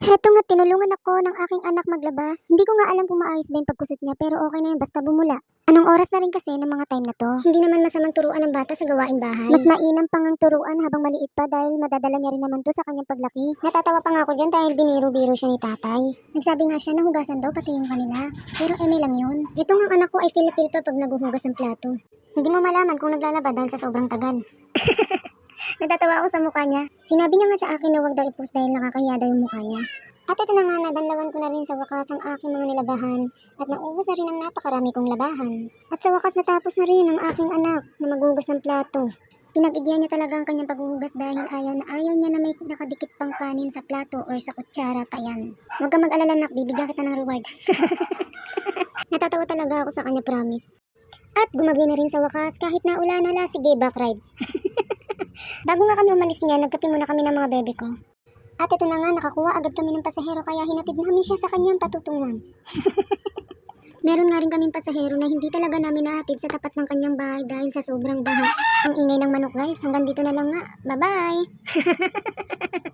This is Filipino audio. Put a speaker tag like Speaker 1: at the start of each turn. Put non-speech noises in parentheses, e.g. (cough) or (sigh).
Speaker 1: Heto nga, tinulungan ako ng aking anak maglaba. Hindi ko nga alam kung maayos ba yung pagkusot niya, pero okay na yun basta bumula. Anong oras na rin kasi ng mga time na to? Hindi naman masamang turuan ng bata sa gawaing bahay. Mas mainam pang ang turuan habang maliit pa dahil madadala niya rin naman to sa kanyang paglaki. Natatawa pa nga ako dyan dahil biniro-biro siya ni tatay. Nagsabi nga siya na hugasan daw pati yung kanila. Pero eme lang yun. Ito nga anak ko ay feel-feel pa pag naguhugas ng plato. Hindi mo malaman kung naglalaba dahil sa sobrang tagal. (laughs) Natatawa ako sa mukha niya. Sinabi niya nga sa akin na wag daw i-post dahil nakakahiya daw yung mukha niya. At ito na nga, nabanlawan ko na rin sa wakas ang aking mga nilabahan at naubos na rin ang napakarami kong labahan. At sa wakas natapos na rin ang aking anak na maghugas ng plato. Pinag-igihan niya talaga ang kanyang paghuhugas dahil ayaw na ayaw niya na may nakadikit pang kanin sa plato or sa kutsara pa yan. Huwag ka mag-alala nak, bibigyan kita ng reward. (laughs) Natatawa talaga ako sa kanya promise. At gumabi na rin sa wakas kahit na ulan hala, sige back ride. (laughs) Bago nga kami umalis niya, nagkape muna kami ng mga bebe ko. At ito na nga, nakakuha agad kami ng pasahero kaya hinatid namin siya sa kanyang patutungan. (laughs) Meron nga rin kaming pasahero na hindi talaga namin nahatid sa tapat ng kanyang bahay dahil sa sobrang baha. Ang ingay ng manok guys, hanggang dito na lang nga. Bye-bye! (laughs)